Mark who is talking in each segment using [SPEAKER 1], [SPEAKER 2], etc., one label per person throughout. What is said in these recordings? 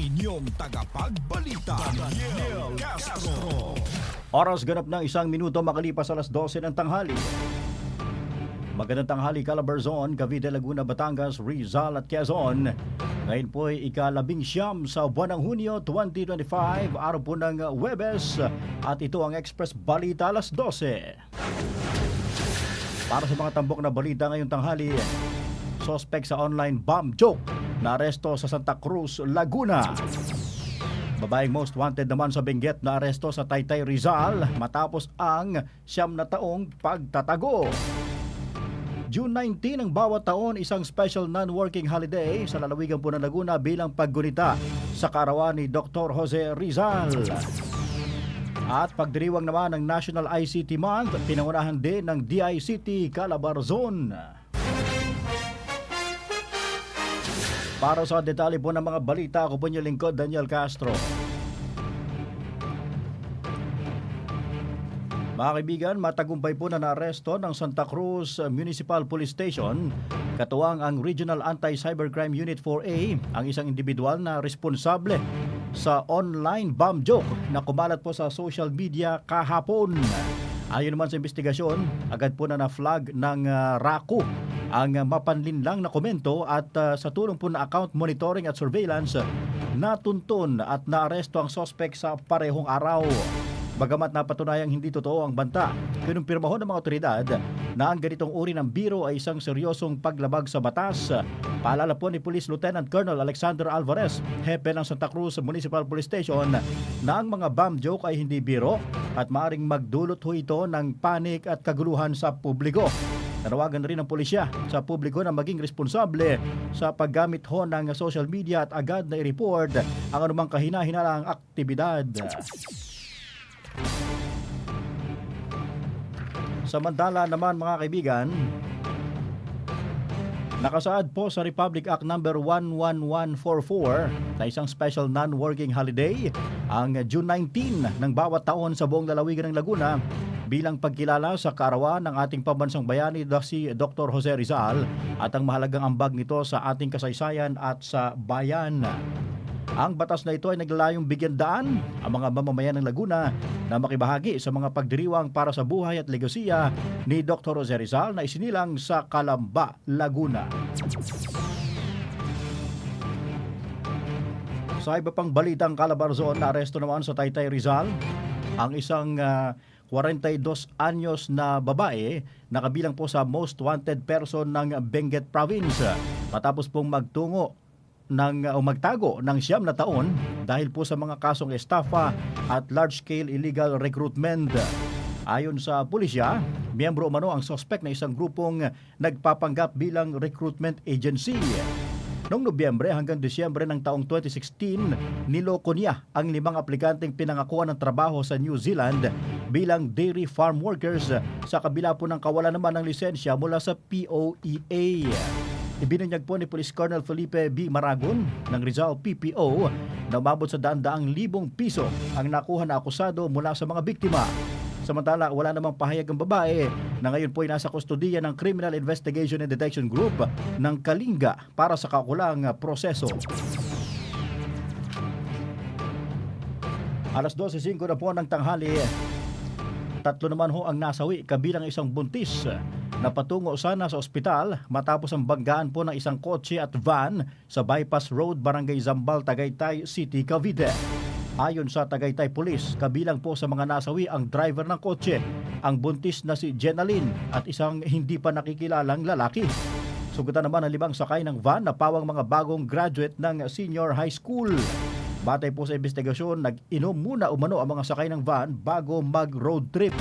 [SPEAKER 1] inyong tagapagbalita, Daniel Castro.
[SPEAKER 2] Oras ganap ng isang minuto makalipas alas 12 ng tanghali. Magandang tanghali Calabarzon, Cavite, Laguna, Batangas, Rizal at Quezon. Ngayon po ay ikalabing siyam sa buwan ng Hunyo 2025, araw po ng Webes at ito ang Express Balita alas 12. Para sa mga tambok na balita ngayong tanghali, sospek sa online bomb joke na aresto sa Santa Cruz, Laguna. Babaeng most wanted naman sa Benguet na aresto sa Taytay Rizal matapos ang siyam na taong pagtatago. June 19 ang bawat taon isang special non-working holiday sa lalawigan po ng Laguna bilang paggunita sa karawan ni Dr. Jose Rizal. At pagdiriwang naman ng National ICT Month, pinangunahan din ng DICT Calabarzon. Para sa detalye po ng mga balita, ako po niyo lingkod Daniel Castro. Mga kaibigan, matagumpay po na naaresto ng Santa Cruz Municipal Police Station katuwang ang Regional Anti-Cybercrime Unit 4A ang isang individual na responsable sa online bomb joke na kumalat po sa social media kahapon. Ayon naman sa investigasyon, agad po na na-flag ng uh, RACO ang mapanlinlang na komento at uh, sa tulong po na account monitoring at surveillance, natuntun at naaresto ang sospek sa parehong araw. Bagamat napatunayang hindi totoo ang banta, kinumpirma ho ng mga otoridad na ang ganitong uri ng biro ay isang seryosong paglabag sa batas. Paalala po ni Police Lieutenant Colonel Alexander Alvarez, hepe ng Santa Cruz Municipal Police Station, na ang mga bomb joke ay hindi biro at maaring magdulot ho ito ng panik at kaguluhan sa publiko. Nanawagan rin ng pulisya sa publiko na maging responsable sa paggamit ho ng social media at agad na i-report ang anumang kahina-hinalang aktibidad. Samantala naman mga kaibigan, nakasaad po sa Republic Act number 11144 na isang special non-working holiday ang June 19 ng bawat taon sa buong lalawigan ng Laguna bilang pagkilala sa karawan ng ating pambansang bayani si Dr. Jose Rizal at ang mahalagang ambag nito sa ating kasaysayan at sa bayan. Ang batas na ito ay naglalayong bigyan daan ang mga mamamayan ng Laguna na makibahagi sa mga pagdiriwang para sa buhay at legasiya ni Dr. Jose Rizal na isinilang sa Calamba, Laguna. Sa iba pang balitang Calabarzon, na-aresto naman sa Taytay Rizal ang isang ah, 42 anyos na babae na kabilang po sa most wanted person ng Benguet Province matapos pong magtungo ng o magtago ng siyam na taon dahil po sa mga kasong estafa at large-scale illegal recruitment. Ayon sa pulisya, miyembro umano ang sospek na isang grupong nagpapanggap bilang recruitment agency. Noong Nobyembre hanggang Disyembre ng taong 2016, niloko niya ang limang aplikanteng pinangakuan ng trabaho sa New Zealand bilang dairy farm workers sa kabila po ng kawalan naman ng lisensya mula sa POEA. Ibinunyag po ni Police Colonel Felipe B. Maragon ng Rizal PPO na umabot sa daan-daang libong piso ang nakuha na akusado mula sa mga biktima. Samantala, wala namang pahayag ang babae na ngayon po ay nasa kustodiya ng Criminal Investigation and Detection Group ng Kalinga para sa kakulang proseso. Alas 12.05 na po ng tanghali, tatlo naman ho ang nasawi kabilang isang buntis na patungo sana sa ospital matapos ang banggaan po ng isang kotse at van sa Bypass Road, Barangay Zambal, Tagaytay City, Cavite. Ayon sa Tagaytay Police, kabilang po sa mga nasawi ang driver ng kotse, ang buntis na si Jenaline at isang hindi pa nakikilalang lalaki. Sugatan naman ang limang sakay ng van na pawang mga bagong graduate ng senior high school. Batay po sa investigasyon, nag-inom muna umano ang mga sakay ng van bago mag-road trip.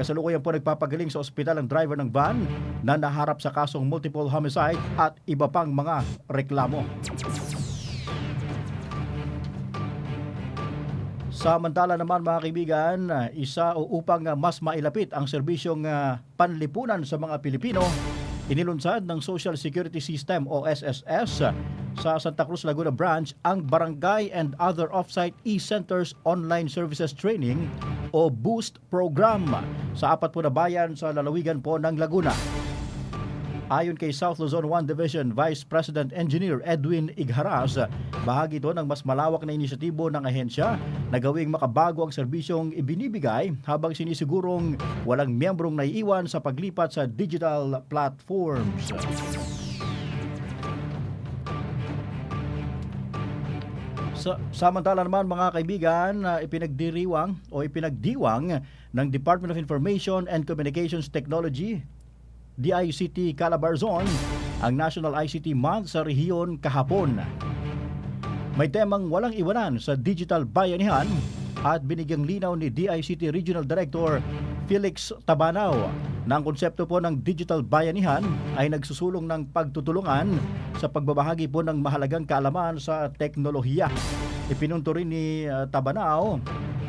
[SPEAKER 2] Kasalukuyan po nagpapagaling sa ospital ang driver ng van na naharap sa kasong multiple homicide at iba pang mga reklamo. Samantala naman mga kaibigan, isa o upang mas mailapit ang serbisyong ah, panlipunan sa mga Pilipino, inilunsad ng Social Security System o SSS sa Santa Cruz Laguna Branch ang Barangay and Other Offsite E-Centers Online Services Training o BOOST program sa apat po na bayan sa lalawigan po ng Laguna. Ayon kay South Luzon 1 Division Vice President Engineer Edwin Igharas, bahagi ito ng mas malawak na inisyatibo ng ahensya na gawing makabago ang serbisyong ibinibigay habang sinisigurong walang miyembrong naiiwan sa paglipat sa digital platforms. Sa, samantala naman mga kaibigan, uh, ipinagdiriwang o ipinagdiwang ng Department of Information and Communications Technology, DICT Calabarzon, ang National ICT Month sa rehiyon kahapon. May temang walang iwanan sa digital bayanihan at binigyang linaw ni DICT Regional Director Felix Tabanaw na ang konsepto po ng digital bayanihan ay nagsusulong ng pagtutulungan sa pagbabahagi po ng mahalagang kaalaman sa teknolohiya. Ipinunto rin ni uh, Tabanao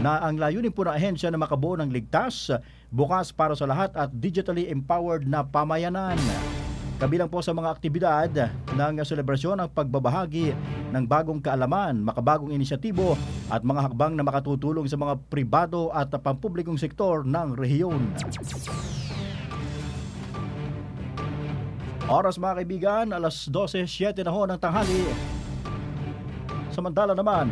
[SPEAKER 2] na ang layunin po ng ahensya na makabuo ng ligtas, bukas para sa lahat at digitally empowered na pamayanan. Kabilang po sa mga aktibidad ng selebrasyon ang pagbabahagi ng bagong kaalaman, makabagong inisyatibo at mga hakbang na makatutulong sa mga pribado at pampublikong sektor ng rehiyon. Oras mga kaibigan, alas 12.07 na ho ng tanghali. Samantala naman,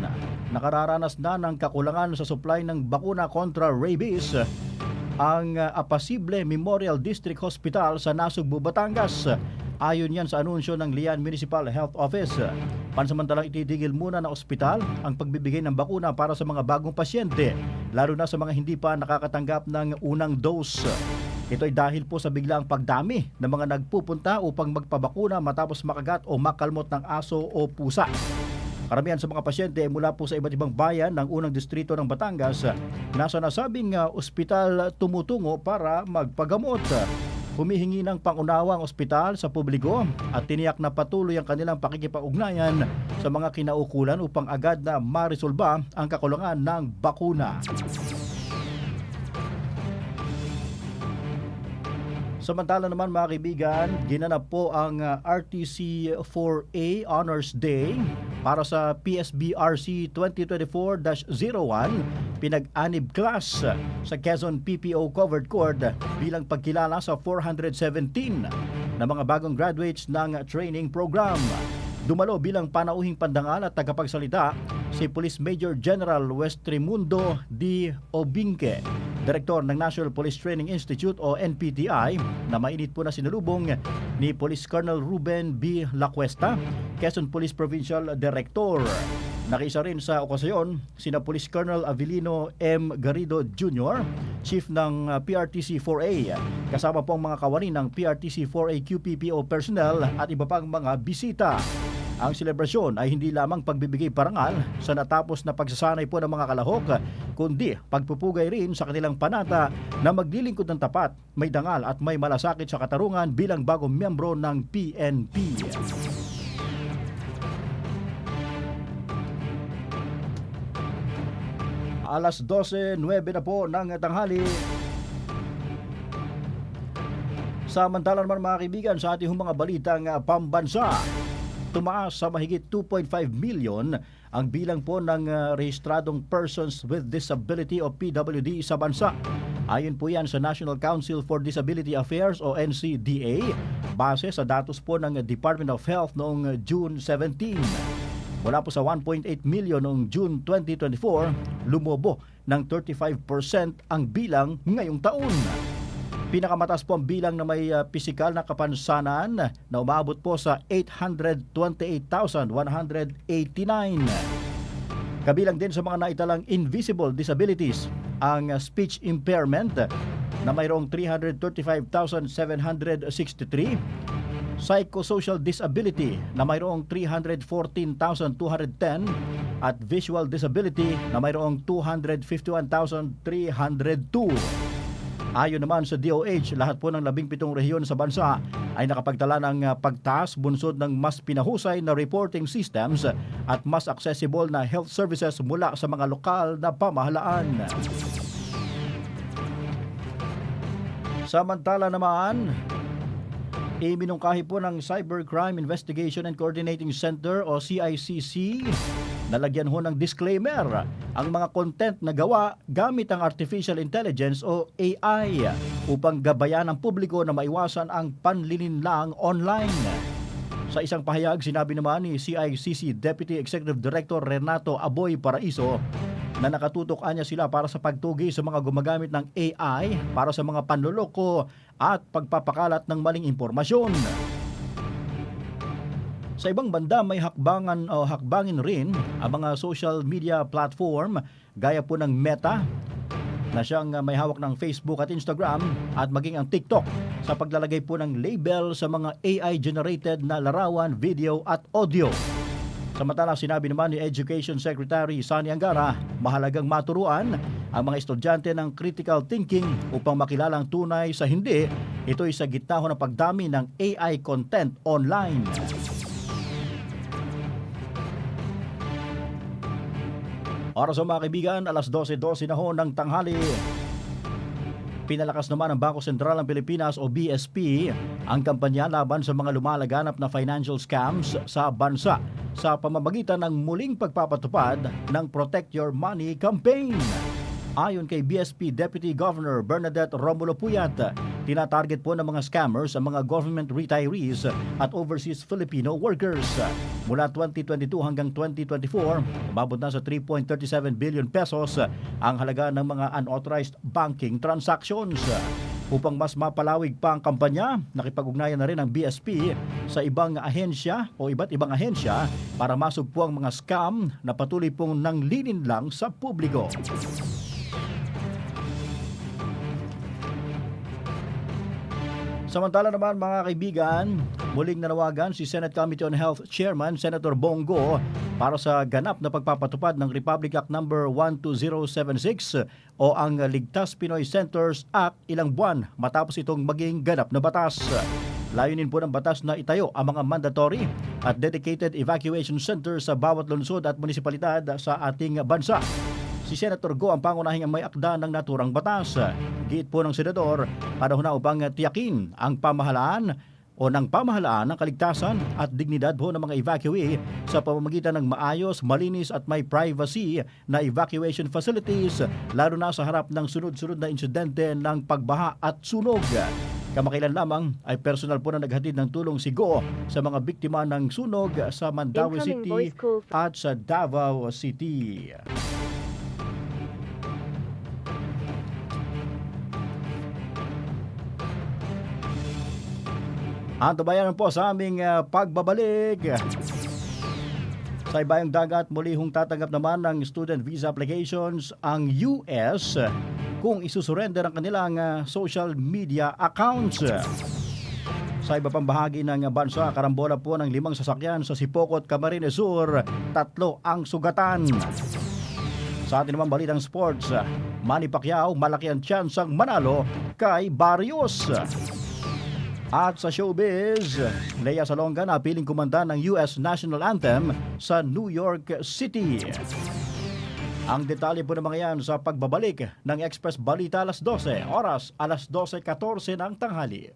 [SPEAKER 2] nakararanas na ng kakulangan sa supply ng bakuna kontra rabies ang uh, Apasible Memorial District Hospital sa Nasugbu, Batangas. Ayon yan sa anunsyo ng Lian Municipal Health Office. Pansamantalang ititigil muna ng ospital ang pagbibigay ng bakuna para sa mga bagong pasyente, lalo na sa mga hindi pa nakakatanggap ng unang dose. Ito ay dahil po sa biglaang pagdami ng mga nagpupunta upang magpabakuna matapos makagat o makalmot ng aso o pusa. Karamihan sa mga pasyente mula po sa iba't ibang bayan ng unang distrito ng Batangas na sa nasabing uh, ospital tumutungo para magpagamot. Humihingi ng pangunawa ang ospital sa publiko at tiniyak na patuloy ang kanilang pakikipag-ugnayan sa mga kinaukulan upang agad na marisolba ang kakulangan ng bakuna. Samantala naman mga kaibigan, ginanap po ang uh, RTC 4A Honors Day para sa PSBRC 2024-01 pinag-anib class sa Quezon PPO Covered Court bilang pagkilala sa 417 na mga bagong graduates ng training program. Dumalo bilang panauhing pandangal at tagapagsalita si Police Major General Westrimundo D. Obinque, Direktor ng National Police Training Institute o NPTI na mainit po na sinalubong ni Police Colonel Ruben B. Lacuesta, Quezon Police Provincial Director. Nakiisa rin sa okasyon sina Police Colonel Avelino M. Garrido Jr., Chief ng uh, PRTC 4A, kasama po ang mga kawani ng PRTC 4A QPPO personnel at iba pang mga bisita. Ang selebrasyon ay hindi lamang pagbibigay parangal sa natapos na pagsasanay po ng mga kalahok, kundi pagpupugay rin sa kanilang panata na maglilingkod ng tapat, may dangal at may malasakit sa katarungan bilang bagong miyembro ng PNP. Alas 12.09 na po ng tanghali. Samantala naman mga kaibigan sa ating mga balitang uh, pambansa, tumaas sa mahigit 2.5 million ang bilang po ng uh, rehistradong persons with disability o PWD sa bansa. Ayon po yan sa National Council for Disability Affairs o NCDA base sa datos po ng Department of Health noong June 17. Mula po sa 1.8 million noong June 2024, lumobo ng 35% ang bilang ngayong taon. Pinakamataas po ang bilang na may uh, pisikal na kapansanan na umabot po sa 828,189. Kabilang din sa mga naitalang invisible disabilities ang uh, speech impairment na mayroong 335,763 psychosocial disability na mayroong 314,210 at visual disability na mayroong 251,302. Ayon naman sa DOH, lahat po ng labing pitong rehiyon sa bansa ay nakapagtala ng uh, pagtaas bunsod ng mas pinahusay na reporting systems at mas accessible na health services mula sa mga lokal na pamahalaan. Samantala naman, Iminungkahi po ng Cybercrime Investigation and Coordinating Center o CICC nalagyan ho ng disclaimer ang mga content na gawa gamit ang Artificial Intelligence o AI upang gabayan ng publiko na maiwasan ang panlilinlang online. Sa isang pahayag, sinabi naman ni CICC Deputy Executive Director Renato Aboy Paraiso na nakatutok anya sila para sa pagtugi sa mga gumagamit ng AI para sa mga panloloko at pagpapakalat ng maling impormasyon. Sa ibang banda may hakbangan o hakbangin rin ang mga social media platform gaya po ng Meta na siyang uh, may hawak ng Facebook at Instagram at maging ang TikTok sa paglalagay po ng label sa mga AI-generated na larawan, video at audio. Samantala, sinabi naman ni Education Secretary Sani Angara, mahalagang maturuan ang mga estudyante ng critical thinking upang makilala ang tunay sa hindi. Ito'y sa gitna ng pagdami ng AI content online. Oras sa mga kaibigan, alas 12.12 na ho ng tanghali. Pinalakas naman ng Bangko Sentral ng Pilipinas o BSP ang kampanya laban sa mga lumalaganap na financial scams sa bansa sa pamamagitan ng muling pagpapatupad ng Protect Your Money campaign. Ayon kay BSP Deputy Governor Bernadette Romulo Puyat, tinatarget po ng mga scammers ang mga government retirees at overseas Filipino workers. Mula 2022 hanggang 2024, umabot na sa 3.37 billion pesos ang halaga ng mga unauthorized banking transactions. Upang mas mapalawig pa ang kampanya, nakipag-ugnayan na rin ang BSP sa ibang ahensya o iba't ibang ahensya para masugpo ang mga scam na patuloy pong nanglilin lang sa publiko. Samantala naman mga kaibigan, muling nanawagan si Senate Committee on Health Chairman Senator Bongo para sa ganap na pagpapatupad ng Republic Act No. 12076 o ang Ligtas Pinoy Centers Act ilang buwan matapos itong maging ganap na batas. Layunin po ng batas na itayo ang mga mandatory at dedicated evacuation centers sa bawat lungsod at munisipalidad sa ating bansa. Si Senator Go ang pangunahing may akda ng naturang batas. Giit po ng Senador, panahon na upang tiyakin ang pamahalaan o ng pamahalaan ng kaligtasan at dignidad po ng mga evacuee sa pamamagitan ng maayos, malinis at may privacy na evacuation facilities lalo na sa harap ng sunod-sunod na insidente ng pagbaha at sunog. Kamakailan lamang ay personal po na naghatid ng tulong si Go sa mga biktima ng sunog sa Mandawi
[SPEAKER 3] Incoming
[SPEAKER 2] City at sa Davao City. Antabayan po sa aming ah, pagbabalik. Sa ibayang dagat, muli hong tatanggap naman ng student visa applications ang US kung isusurrender ang kanilang ah, social media accounts. Sa iba pang bahagi ng bansa, karambola po ng limang sasakyan sa Sipokot, Camarines Sur, tatlo ang sugatan. Sa atin naman balitang sports, Manny Pacquiao malaki ang tsansang manalo kay Barrios. At sa showbiz, Lea Salonga na piling kumanda ng US National Anthem sa New York City. Ang detalye po mga yan sa pagbabalik ng Express Balita alas 12, oras alas 12.14 ng tanghali.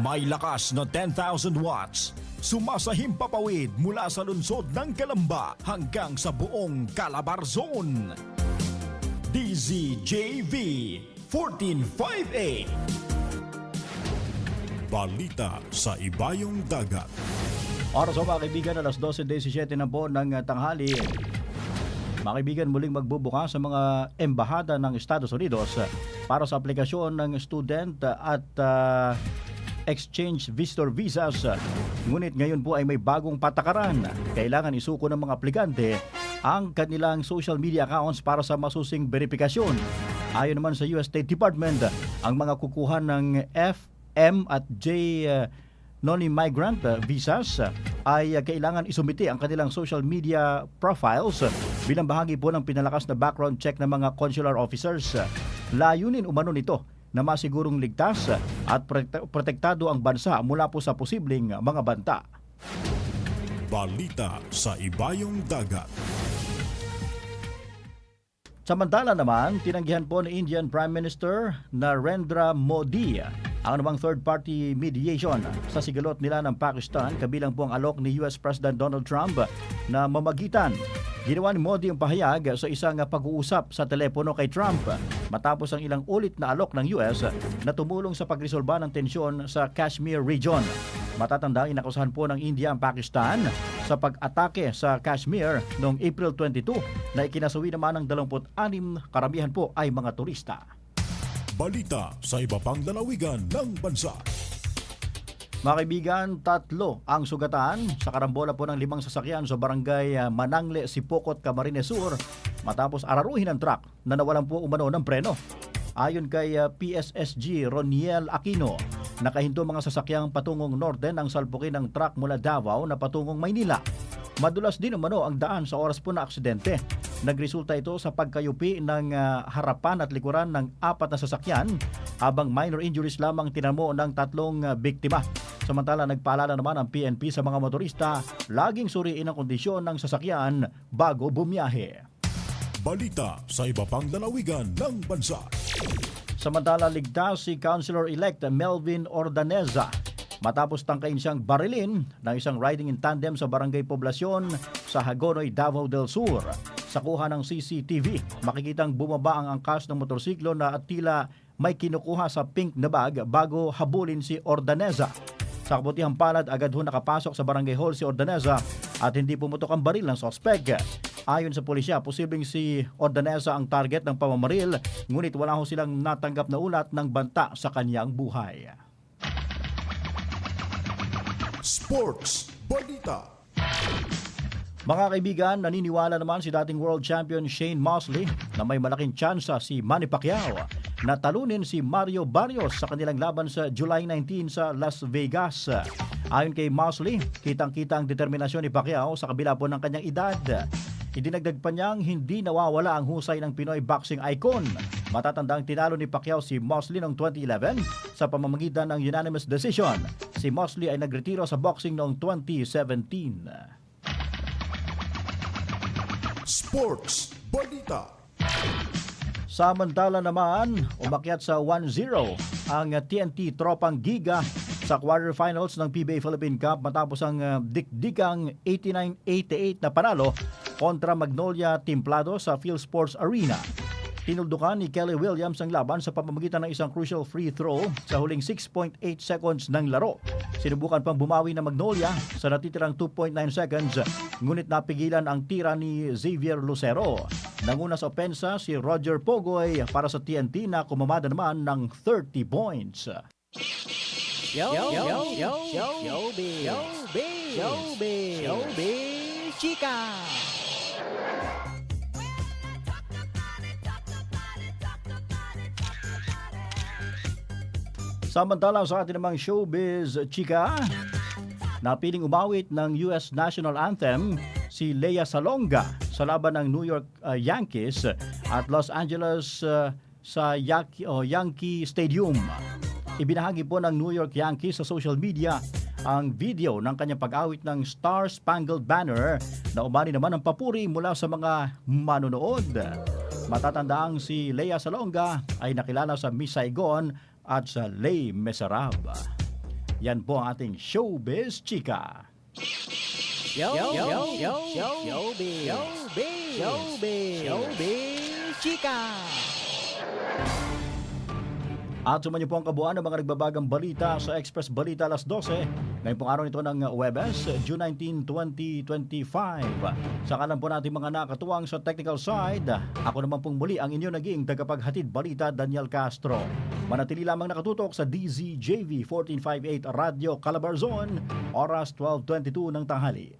[SPEAKER 1] May lakas na 10,000 watts. Sumasahim papawid mula sa lungsod ng Kalamba hanggang sa buong Calabarzon. DZJV 1458. Balita sa Ibayong Dagat.
[SPEAKER 2] Oras o mga kaibigan, alas 12.17 na po ng uh, tanghali. Mga kaibigan, muling magbubukas sa mga embahada ng Estados Unidos para sa aplikasyon ng student at uh, exchange visitor visas. Ngunit ngayon po ay may bagong patakaran. Kailangan isuko ng mga aplikante ang kanilang social media accounts para sa masusing verifikasyon. Ayon naman sa US State Department, ang mga kukuha ng F, M at J uh, non-migrant uh, visas uh, ay kailangan isumite ang kanilang social media profiles bilang bahagi po ng pinalakas na background check ng mga consular officers. Layunin umano nito na masigurong ligtas at protek- protektado ang bansa mula po sa posibleng mga banta.
[SPEAKER 1] Balita sa Ibayong Dagat.
[SPEAKER 2] Samantala naman, tinanggihan po ni Indian Prime Minister Narendra Modi ang anumang third-party mediation sa sigalot nila ng Pakistan kabilang po ang alok ni US President Donald Trump na mamagitan. Ginawa ni Modi ang pahayag sa isang pag-uusap sa telepono kay Trump matapos ang ilang ulit na alok ng US na tumulong sa pagresolba ng tensyon sa Kashmir region. Matatanda inakusahan po ng India ang Pakistan sa pag-atake sa Kashmir noong April 22 na ikinasawi naman ng 26 karamihan po ay mga turista.
[SPEAKER 1] Balita sa iba pang lalawigan ng bansa.
[SPEAKER 2] Mga kaibigan, tatlo ang sugatan sa karambola po ng limang sasakyan sa barangay ah, Manangle, Sipokot, Camarines Sur matapos araruhin ng truck na nawalan po umano ng preno. Ayon kay ah, PSSG Roniel Aquino, nakahinto mga sasakyang patungong norte ng salpukin ng truck mula Davao na patungong Maynila. Madulas din umano ang daan sa oras po na aksidente. Nagresulta ito sa pagkayupi ng ah, harapan at likuran ng apat na sasakyan habang minor injuries lamang tinamo ng tatlong biktima. Samantala nagpaalala naman ang PNP sa mga motorista, laging suriin ang kondisyon ng sasakyan bago bumiyahe.
[SPEAKER 1] Balita sa iba pang lalawigan ng bansa.
[SPEAKER 2] Samantala ligtas si Councilor-elect Melvin Ordaneza matapos tangkain siyang barilin ng isang riding in tandem sa barangay Poblasyon sa Hagonoy, Davao del Sur. Sa kuha ng CCTV, makikitang bumaba ang angkas ng motorsiklo na at tila may kinukuha sa pink na bag bago habulin si Ordaneza. Sa kabutihang palad, agad ho nakapasok sa barangay hall si Ordaneza at hindi pumutok ang baril ng sospek. Ayon sa pulisya, posibleng si Ordaneza ang target ng pamamaril, ngunit wala ho silang natanggap na ulat ng banta sa kanyang buhay.
[SPEAKER 1] Sports Balita.
[SPEAKER 2] Mga kaibigan, naniniwala naman si dating world champion Shane Mosley na may malaking tsansa si Manny Pacquiao na talunin si Mario Barrios sa kanilang laban sa July 19 sa Las Vegas. Ayon kay Mosley, kitang-kita ang determinasyon ni Pacquiao sa kabila po ng kanyang edad. Idinagdag pa niyang hindi nawawala ang husay ng Pinoy boxing icon. Matatandang tinalo ni Pacquiao si Mosley noong 2011 sa pamamagitan ng unanimous decision. Si Mosley ay nagretiro sa boxing noong 2017.
[SPEAKER 1] Sports Balita.
[SPEAKER 2] Samantala naman, umakyat sa 1-0 ang TNT Tropang Giga sa quarterfinals ng PBA Philippine Cup matapos ang uh, dikdikang 89-88 na panalo kontra Magnolia Timplado sa Field Sports Arena. Tinuldukan ni Kelly Williams ang laban sa pamamagitan ng isang crucial free throw sa huling 6.8 seconds ng laro. Sinubukan pang bumawi ng Magnolia sa natitirang 2.9 seconds ngunit napigilan ang tira ni Xavier Lucero. Nanguna sa opensa si Roger Pogoy para sa TNT na kumamada naman ng 30 points.
[SPEAKER 3] Yo, yo, yo, yo, yo, showbiz, showbiz, showbiz, showbiz, chika.
[SPEAKER 2] Samantala sa ating namang showbiz chika, napiling umawit ng US National Anthem si Lea Salonga sa laban ng New York uh, Yankees at Los Angeles uh, sa Yankee, oh, Yankee Stadium. Ibinahagi po ng New York Yankees sa social media ang video ng kanyang pag-awit ng Star Spangled Banner na umani naman ng papuri mula sa mga manonood. Matatandaang si Lea Salonga ay nakilala sa Miss Saigon at sa Les Miserables. Yan po ang ating Showbiz Chika.
[SPEAKER 3] Yo, yo, yo, yo, showbiz. Showbiz. Showbiz. Showbiz. Chika.
[SPEAKER 2] At sumanyo po ang kabuuan ng mga nagbabagang balita sa Express Balita alas 12. Ngayon pong araw nito ng Webes, June 19, 2025. Sa kalan po natin mga nakatuwang sa technical side, ako naman pong muli ang inyo naging tagapaghatid balita Daniel Castro. Manatili lamang nakatutok sa DZJV 1458 Radio Calabarzon, oras 12.22 ng tanghali.